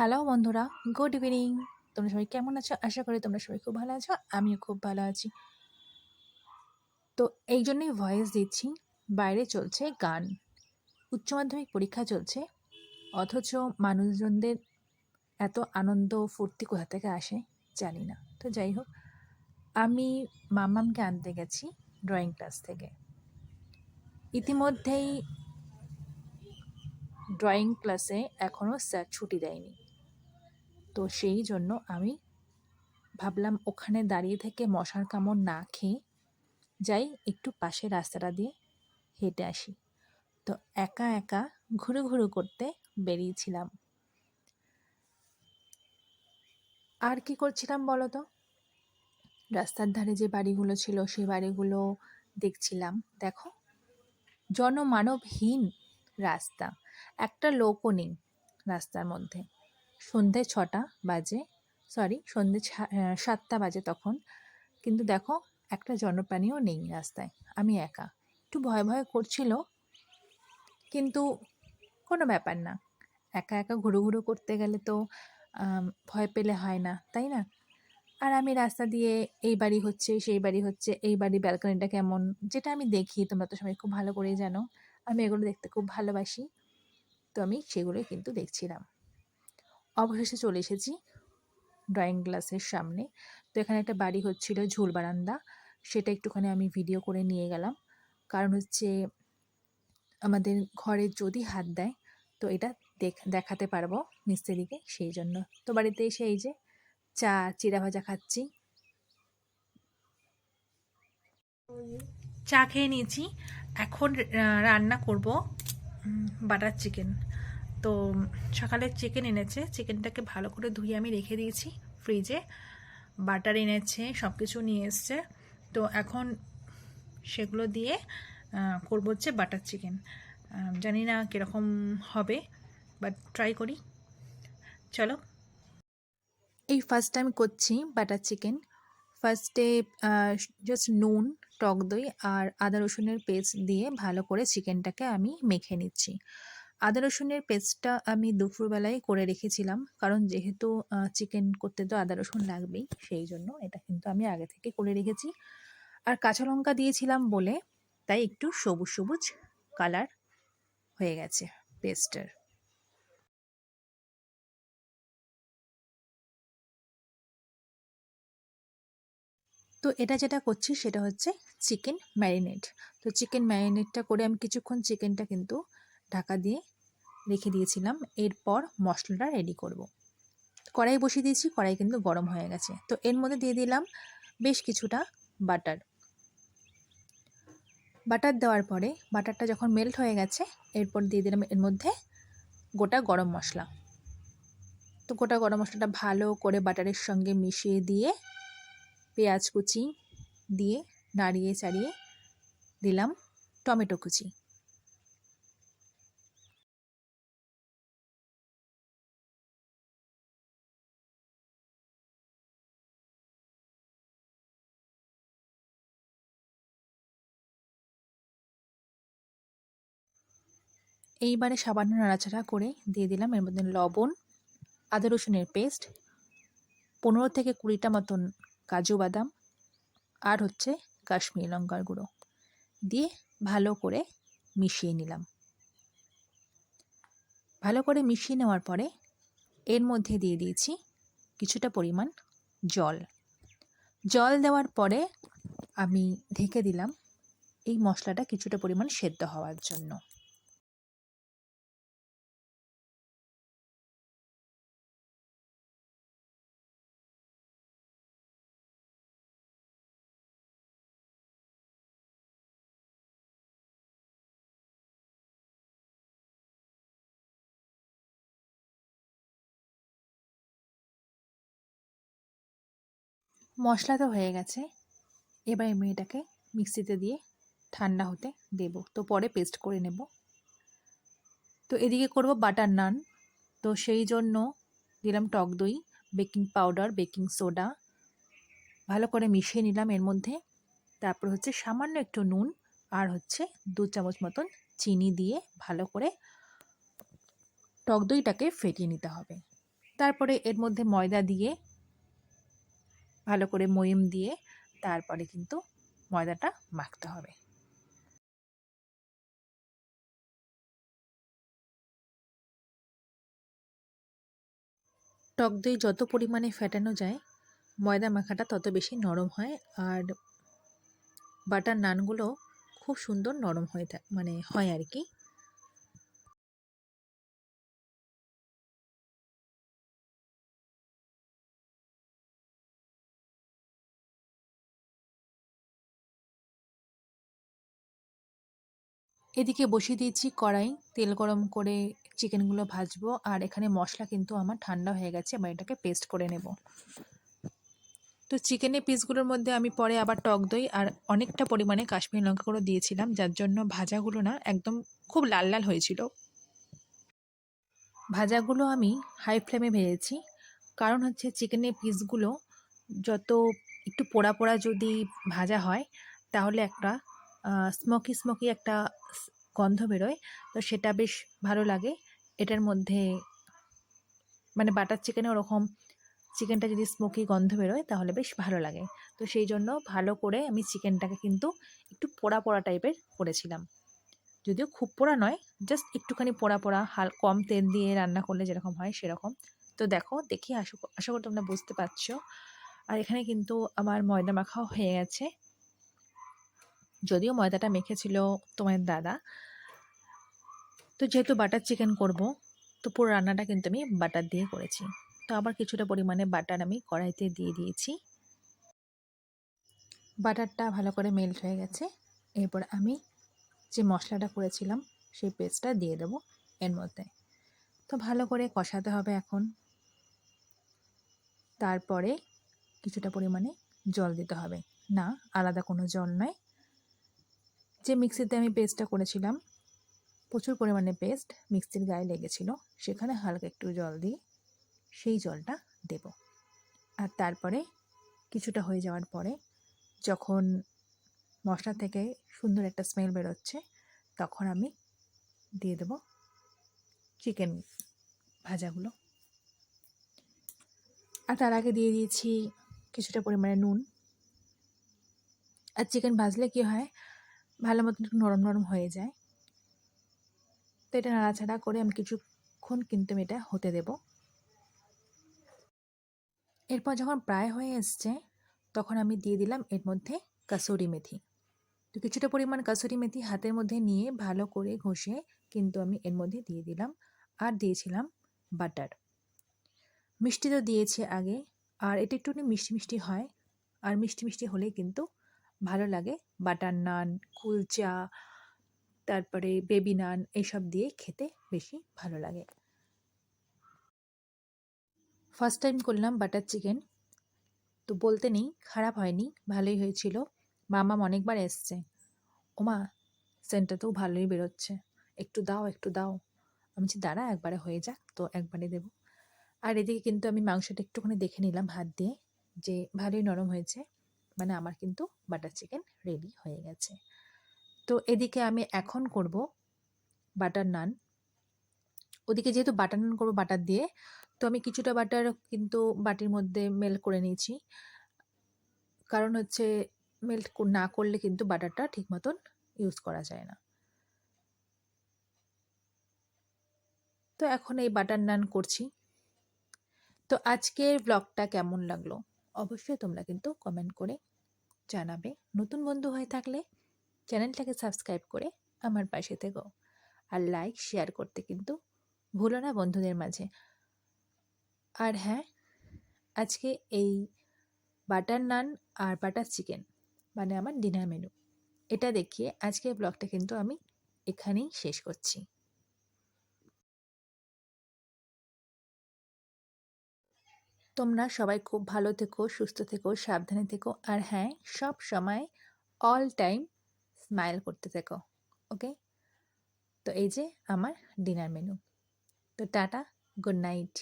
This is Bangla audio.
হ্যালো বন্ধুরা। গুড ইভিনিং তোমরা সবাই কেমন আছো? আশা করি তোমরা সবাই খুব ভালো আছো। আমিও খুব ভালো আছি। তো এই জন্যই ভয়েস দিচ্ছি, বাইরে চলছে গান। উচ্চ মাধ্যমিক পরীক্ষা চলছে, অথচ মানুষজনদের এত আনন্দ ফুর্তি কোথা থেকে আসে জানি না। তো যাই হোক, আমি মামামকে আনতে গেছি ড্রয়িং ক্লাস থেকে। ইতিমধ্যেই ড্রয়িং ক্লাসে এখনও স্যার ছুটি দেয়নি। তো সেই জন্য আমি ভাবলাম ওখানে দাঁড়িয়ে থেকে মশার কামড় না খেয়ে যাই একটু পাশে রাস্তাটা দিয়ে হেঁটে আসি। তো একা একা ঘুরু ঘুরু করতে বেরিয়েছিলাম। আর কি করছিলাম বলো তো রাস্তার ধারে যে বাড়িগুলো ছিল সেই বাড়িগুলো দেখছিলাম। দেখো, জনমানবহীন রাস্তা, একটা লোকও নেই রাস্তার মধ্যে। সন্ধে ছটা বাজে সরি সন্ধে সাতটা বাজে তখন। কিন্তু দেখো, একটা জনপ্রাণীও নেই রাস্তায়, আমি একা। একটু ভয় ভয় করছিল, কিন্তু কোনো ব্যাপার না। একা একা ঘুরো ঘুরো করতে গেলে তো ভয় পেলে হয় না, তাই না? আর আমি রাস্তা দিয়ে, এই বাড়ি হচ্ছে, সেই বাড়ি হচ্ছে, এই বাড়ি ব্যালকনিটা কেমন, যেটা আমি দেখি, তোমরা তো সবাই খুব ভালো করেই জানো, আমি এগুলো দেখতে খুব ভালোবাসি। তো আমি সেগুলোই কিন্তু দেখছিলাম। অবশেষে চলে এসেছি ড্রয়িং ক্লাসের সামনে। তো এখানে একটা বাড়ি হচ্ছিল ঝোল বারান্দা। সেটা একটুখানি আমি ভিডিও করে নিয়ে গেলাম। কারণ হচ্ছে আমাদের ঘরে যদি হাত দেয়, তো এটা দেখাতে পারব মিস্ত্রিকে সেই জন্য। তো বাড়িতে এসে এই যে চা চিরা ভাজা খাচ্ছি। চা খেয়ে নিয়েছি। এখন রান্না করব বাটার চিকেন তো সকালে চিকেন এনেছে। চিকেনটাকে ভালো করে ধুয়ে আমি রেখে দিয়েছি ফ্রিজে বাটার এনেছে সব কিছু নিয়ে এসছে। তো এখন সেগুলো দিয়ে করব হচ্ছে বাটার চিকেন জানি না কীরকম হবে বাট ট্রাই করি। চলো। এই ফার্স্ট টাইম করছি বাটার চিকেন ফার্স্টে জাস্ট নুন, টক দই আর আদা রসুনের পেস্ট দিয়ে ভালো করে চিকেনটাকে আমি মেখে নিচ্ছি। আদা রসুনের পেস্টটা আমি দুপুরবেলায় করে রেখেছিলাম। কারণ যেহেতু চিকেন করতে তো আদা রসুন লাগবেই, সেই জন্য এটা কিন্তু আমি আগে থেকে করে রেখেছি। আর কাঁচা লঙ্কা দিয়েছিলাম বলে, তাই একটু সবুজ সবুজ কালার হয়ে গেছে পেস্টের তো এটা যেটা করছি সেটা হচ্ছে চিকেন ম্যারিনেট তো চিকেন ম্যারিনেটটা করে আমি কিছুক্ষণ চিকেনটা কিন্তু ঢাকা দিয়ে রেখে দিয়েছিলাম। এরপর মশলাটা রেডি করব। কড়াই বসিয়ে দিয়েছি, কড়াই কিন্তু গরম হয়ে গেছে। তো এর মধ্যে দিয়ে দিলাম বেশ কিছুটা বাটার। বাটার দেওয়ার পরে বাটারটা যখন মেল্ট হয়ে গেছে, এরপর দিয়ে দিলাম এর মধ্যে গোটা গরম মশলা। তো গোটা গরম মশলাটা ভালো করে বাটারের সঙ্গে মিশিয়ে দিয়ে পেঁয়াজ কুচি দিয়ে নাড়িয়ে চাড়িয়ে দিলাম টমেটো কুচি। এইবারে সামান্য নাড়াচাড়া করে দিয়ে দিলাম। এর মধ্যে লবণ, আদা রসুনের পেস্ট, পনেরো থেকে কুড়িটা মতন কাজু বাদাম আর হচ্ছে কাশ্মীরি লঙ্কার গুঁড়ো দিয়ে ভালো করে মিশিয়ে নিলাম। ভালো করে মিশিয়ে নেওয়ার পরে এর মধ্যে দিয়ে দিয়েছি কিছুটা পরিমাণ জল। জল দেওয়ার পরে আমি ঢেকে দিলাম এই মশলাটা কিছুটা পরিমাণ সেদ্ধ হওয়ার জন্য। মশলা তো হয়ে গেছে। এবার আমি এটাকে মিক্সিতে দিয়ে ঠান্ডা হতে দেব। তো পরে পেস্ট করে নেব। তো এদিকে করব বাটার নান তো সেই জন্য দিলাম টক দই বেকিং পাউডার বেকিং সোডা ভালো করে মিশিয়ে নিলাম এর মধ্যে। তারপর হচ্ছে সামান্য একটু নুন আর হচ্ছে দু চামচ মতন চিনি দিয়ে ভালো করে টক দইটাকে ফেটিয়ে নিতে হবে। তারপরে এর মধ্যে ময়দা দিয়ে ভালো করে ময়ম দিয়ে তারপরে কিন্তু ময়দাটা মাখতে হবে। টক দই যত পরিমাণে ফেটানো যায়, ময়দা মাখাটা তত বেশি নরম হয় আর বাটার নানগুলো খুব সুন্দর নরম হয়ে থাকে মানে হয় আর কি। এদিকে বসিয়ে দিয়েছি কড়াই। তেল গরম করে চিকেনগুলো ভাজবো। আর এখানে মশলা কিন্তু আমার ঠান্ডা হয়ে গেছে, এবার এটাকে পেস্ট করে নেব। তো চিকেনের পিসগুলোর মধ্যে আমি পরে আবার টক দই আর অনেকটা পরিমাণে কাশ্মীর লঙ্কা করে দিয়েছিলাম, যার জন্য ভাজাগুলো না একদম খুব লাল লাল হয়েছিল। ভাজাগুলো আমি হাই ফ্লেমে ভেজেছি। কারণ হচ্ছে চিকেনের পিসগুলো যত একটু পোড়া পোড়া যদি ভাজা হয়, তাহলে একটা স্মোকি স্মোকি একটা গন্ধ বেরোয়। তো সেটা বেশ ভালো লাগে। এটার মধ্যে মানে বাটার চিকেনে ওরকম চিকেনটা যদি স্মোকি গন্ধ বেরোয়, তাহলে বেশ ভালো লাগে। তো সেই জন্য ভালো করে আমি চিকেনটাকে কিন্তু একটু পোড়া পোড়া টাইপের করেছিলাম। যদিও খুব পোড়া নয় জাস্ট একটুখানি পোড়া পোড়া, হাল, কম তেল দিয়ে রান্না করলে যেরকম হয় সেরকম। তো দেখো, দেখি আশা আশা করি তোমরা বুঝতে পারছ। আর এখানে কিন্তু আমার ময়দা মাখাও হয়ে গেছে। যদিও ময়দাটা মেখেছিল তোমার দাদা। তো যেহেতু বাটার চিকেন করব, তো পুরো রান্নাটা কিন্তু আমি বাটার দিয়ে করেছি। তো আবার কিছুটা পরিমাণে বাটার আমি কড়াইতে দিয়ে দিয়েছি। বাটারটা ভালো করে মেল্ট হয়ে গেছে। এরপর আমি যে মশলাটা করেছিলাম, সেই পেস্টটা দিয়ে দেবো এর মধ্যে। তো ভালো করে কষাতে হবে এখন। তারপরে কিছুটা পরিমাণে জল দিতে হবে। না, আলাদা কোনো জল নয়। যে মিক্সিতে আমি পেস্টটা করেছিলাম, প্রচুর পরিমাণে পেস্ট মিক্সির গায়ে লেগেছিল, সেখানে হালকা একটু জল দিয়ে সেই জলটা দেব। আর তারপরে কিছুটা হয়ে যাওয়ার পরে যখন মশলা থেকে সুন্দর একটা স্মেল বেরোচ্ছে, তখন আমি দিয়ে দেব চিকেন ভাজাগুলো। আর তার আগে দিয়ে দিয়েছি কিছুটা পরিমাণে নুন। আর চিকেন ভাজলে কি হয় ভালো মতন একটু নরম নরম হয়ে যায়। তো এটা নাড়াচাড়া করে আমি কিছুক্ষণ কিন্তু এটা হতে দেব। এরপর যখন প্রায় হয়ে এসছে, তখন আমি দিয়ে দিলাম এর মধ্যে কাসুরি মেথি। তো কিছুটা পরিমাণ কাসুরি মেথি হাতের মধ্যে নিয়ে ভালো করে ঘষে কিন্তু আমি এর মধ্যে দিয়ে দিলাম আর দিয়েছিলাম বাটার। মিষ্টি তো দিয়েছি আগে, আর এটা একটু মিষ্টি মিষ্টি হয়, আর মিষ্টি মিষ্টি হলেই কিন্তু ভালো লাগে। বাটার নান, কুলচা, তারপরে বেবি নান এইসব দিয়ে খেতে বেশি ভালো লাগে। ফার্স্ট টাইম করলাম বাটার চিকেন তো বলতে নেই, খারাপ হয়নি, ভালোই হয়েছিল। মামা অনেকবার এসছে। ওমা সেন্টটা তো ভালোই বেরোচ্ছে। একটু দাও একটু দাও। আমি যে দাঁড়া, একবারে হয়ে যাক, তো একবারে দেব। আর এদিকে কিন্তু আমি মাংসটা একটুখানি দেখে নিলাম হাত দিয়ে, যে ভালোই নরম হয়েছে। মানে আমার কিন্তু বাটার চিকেন রেডি হয়ে গেছে। তো এদিকে আমি এখন করব বাটার নান ওদিকে যেহেতু বাটার নান করব বাটার দিয়ে, তো আমি কিছুটা বাটার কিন্তু বাটির মধ্যে মেল্ট করে নিয়েছি। কারণ হচ্ছে মেল্ট না করলে কিন্তু বাটারটা ঠিক মতন ইউজ করা যায় না। তো এখন এই বাটার নান করছি। তো আজকের ব্লগটা কেমন লাগল? অবশ্যই তোমরা কিন্তু কমেন্ট করে জানাবে। নতুন বন্ধু হয়ে থাকলে চ্যানেলটাকে সাবস্ক্রাইব করে আমার পাশে থেকো। আর লাইক, শেয়ার করতে কিন্তু ভুলো না বন্ধুদের মাঝে। আর হ্যাঁ আজকে এই বাটার নান আর বাটার চিকেন মানে আমার ডিনার মেনু। এটা দেখিয়ে আজকের ব্লগটা কিন্তু আমি এখানেই শেষ করছি। তোমরা সবাই খুব ভালো থেকো, সুস্থ থেকো, সাবধানে থেকো আর হ্যাঁ সব সময় অল টাইম স্মাইল করতে থেকো ওকে তো এই যে আমার ডিনার মেনু তো টাটা গুড নাইট